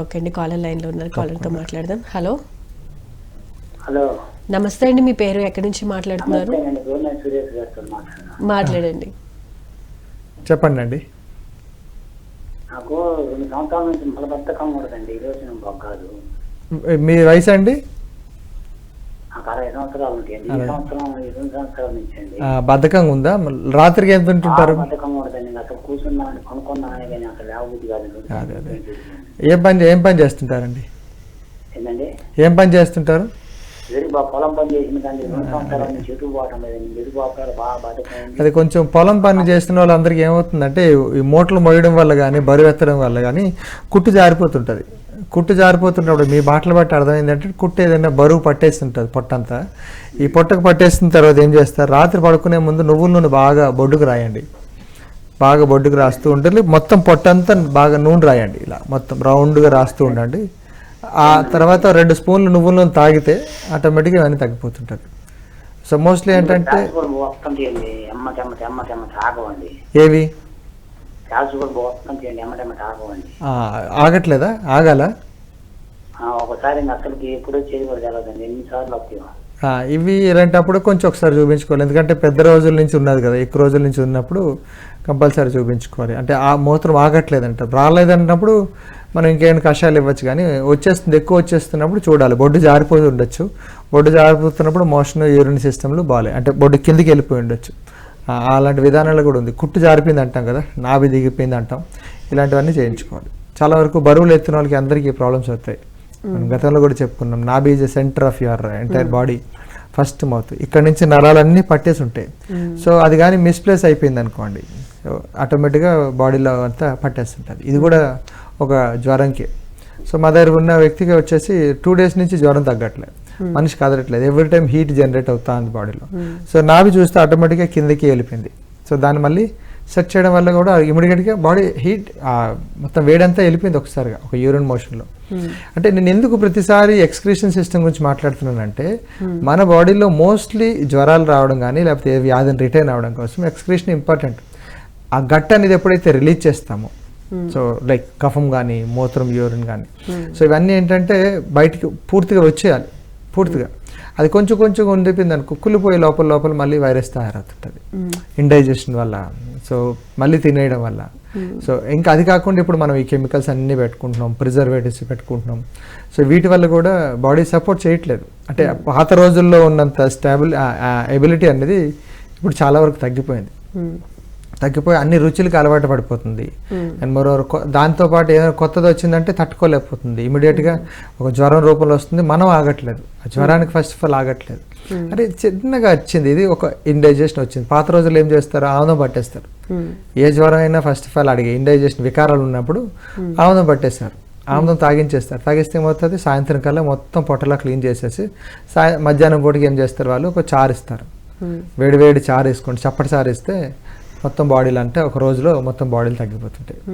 Okay అండి caller లైన్లో ఉన్నారు. కాలర్తో మాట్లాడదాం. హలో హలో నమస్తే అండి మీ పేరు ఎక్కడి నుంచి మాట్లాడుతున్నారు? మాట్లాడండి. చెప్పండి అండి. నాకు రెండు సంవత్సరాల నుంచి మలబద్ధకం ఉండదండి ఈ రోజు నేను బాగు కాదు. మీ వయసు అండి? నాకు అరవై సంవత్సరాలు ఉంటాయండి ఈ సంవత్సరం ఈ రెండు సంవత్సరాల నుంచి అండి. ఆ, బద్ధకంగా ఉందా? రాత్రికి ఎంత తింటుంటారు? కానీ లేవబుద్ధి కాదు. అదే, అదే. ఏం పని ఏం పని చేస్తుంటారండి? ఏంటండి? ఏం పని చేస్తుంటారు? పొలం పని చేసిన. అది కొంచెం పొలం పని చేస్తున్న వాళ్ళందరికీ ఏమవుతుందంటే ఈ మూటలు మోయడం వల్ల కానీ బరువు ఎత్తడం వల్ల కానీ కుట్టు జారిపోతుంటుంది. కుట్టు జారిపోతున్నప్పుడు మీ మాటలు బట్టి అర్థమైందంటే కుట్టు ఏదైనా బరువు పట్టేస్తుంటుంది పొట్టంతా. ఈ పొట్టకు పట్టేసిన తర్వాత ఏం చేస్తారు? రాత్రి పడుకునే ముందు నువ్వుల నూనె బాగా బొడ్డుకు రాయండి. బాగా బొడ్డుకు రాస్తూ ఉండాలి మొత్తం పొట్టంతా బాగా నూనె రాయండి ఇలా. మొత్తం రౌండ్గా రాస్తూ ఉండండి. ఆ తర్వాత రెండు స్పూన్లు నువ్వుల నూనె తాగితే ఆటోమేటిక్గా ఇవన్నీ తగ్గిపోతుంటుంది సో మోస్ట్లీ ఏంటంటే ఏవి? ఆగట్లేదా? ఆగాల? ఒకసారి అసలుకి ఎప్పుడో తెలవదండి ఎన్నిసార్లు ఇవి ఇలాంటప్పుడు కొంచెం ఒకసారి చూపించుకోవాలి. ఎందుకంటే పెద్ద రోజుల నుంచి ఉన్నది కదా ఎక్కువ రోజుల నుంచి ఉన్నప్పుడు కంపల్సరీ చూపించుకోవాలి. అంటే ఆ మూత్రం ఆగట్లేదంట. రాలేదన్నప్పుడు మనం ఇంకేమైనా కషాయాలు ఇవ్వచ్చు కానీ వచ్చేస్తుంది ఎక్కువ వచ్చేస్తున్నప్పుడు చూడాలి. బొడ్డు జారిపోయి ఉండొచ్చు. బొడ్డు జారిపోతున్నప్పుడు మోషన్ యూరిన్ సిస్టమ్లు బాగాలే అంటే బొడ్డు కిందికి వెళ్ళిపోయి ఉండొచ్చు. అలాంటి విధానాలు కూడా ఉంది. కుట్టు జారిపోయింది అంటాం కదా నాభి దిగిపోయింది అంటాం. ఇలాంటివన్నీ చేయించుకోవాలి. చాలా వరకు బరువులు ఎత్తిన వాళ్ళకి అందరికీ ప్రాబ్లమ్స్ వస్తాయి. మనం గతంలో కూడా చెప్పుకున్నాం నాభి is centre of your entire body first mouth ఇక్కడ నుంచి నరాలన్నీ పట్టేసి ఉంటాయి. సో అది కానీ మిస్ప్లేస్ అయిపోయింది అనుకోండి సో ఆటోమేటిక్గా బాడీలో అంతా పట్టేస్తుంటుంది ఇది కూడా ఒక జ్వరంకి. సో మా దగ్గర ఉన్న వ్యక్తికి వచ్చేసి టూ డేస్ నుంచి జ్వరం తగ్గట్లేదు మనిషి కదలట్లేదు ఎవ్రీ టైం హీట్ జనరేట్ అవుతా ఉంది బాడీలో సో నాభి చూస్తే ఆటోమేటిక్గా కిందకి వెళ్ళిపోయింది. సో దాన్ని మళ్ళీ సెట్ చేయడం వల్ల కూడా ఇమీడియట్గా బాడీ హీట్ మొత్తం వేడంతా వెళ్ళిపోయింది ఒకసారిగా ఒక యూరిన్ మోషన్లో. అంటే నేను ఎందుకు ప్రతిసారి ఎక్స్క్రీషన్ సిస్టమ్ గురించి మాట్లాడుతున్నానంటే మన బాడీలో మోస్ట్లీ జ్వరాలు రావడం కానీ లేకపోతే ఏ వ్యాధిని రిటైన్ అవ్వడం కోసం ఎక్స్క్రీషన్ ఇంపార్టెంట్. ఆ గట్ అనేది ఎప్పుడైతే రిలీజ్ చేస్తామో సో లైక్ కఫం కానీ మూత్రం యూరిన్ కానీ. సో ఇవన్నీ ఏంటంటే బయటికి పూర్తిగా వచ్చేయాలి పూర్తిగా. అది కొంచెం కొంచెం ఉండిపోయింది అనుకో కుళ్ళిపోయే లోపల లోపల మళ్ళీ వైరస్ తయారవుతుంటుంది. ఇండైజెషన్ వల్ల సో మళ్ళీ తినేయడం వల్ల. సో ఇంకా అది కాకుండా ఇప్పుడు మనం ఈ కెమికల్స్ అన్నీ పెట్టుకుంటున్నాం ప్రిజర్వేటివ్స్ పెట్టుకుంటున్నాం. సో వీటి వల్ల కూడా బాడీ సపోర్ట్ చేయట్లేదు. అంటే పాత రోజుల్లో ఉన్నంత స్టాబిల్ ఎబిలిటీ అనేది ఇప్పుడు చాలా వరకు తగ్గిపోయింది. తగ్గిపోయి అన్ని రుచులకు అలవాటు పడిపోతుంది. అండ్ మరోవర్ దాంతో పాటు ఏదైనా కొత్తది వచ్చిందంటే తట్టుకోలేకపోతుంది. ఇమీడియట్గా ఒక జ్వరం రూపంలో వస్తుంది మనం ఆగట్లేదు. ఆ జ్వరానికి ఫస్ట్ ఆఫ్ ఆల్ ఆగట్లేదు. అంటే చిన్నగా వచ్చింది. ఇది ఒక ఇండైజెషన్ వచ్చింది. పాత రోజుల్లో ఏం చేస్తారు? ఆముదం పట్టేస్తారు. ఏ జ్వరం అయినా ఫస్ట్ ఆఫ్ ఆల్ అడిగే ఇండైజెషన్ వికారాలు ఉన్నప్పుడు ఆముదం పట్టేస్తారు. ఆముదం తాగించేస్తారు. తాగిస్తే ఏమవుతుంది? సాయంత్రం కల్లా మొత్తం పొట్టలా క్లీన్ చేసేసి సాయ మధ్యాహ్నం పూటకి ఏం చేస్తారు వాళ్ళు? ఒక చారు ఇస్తారు. వేడి వేడి చారు వేసుకోండి. చప్పటి చారు ఇస్తే మొత్తం బాడీలు అంటే ఒక రోజులో మొత్తం బాడీలు తగ్గిపోతుంటాయి.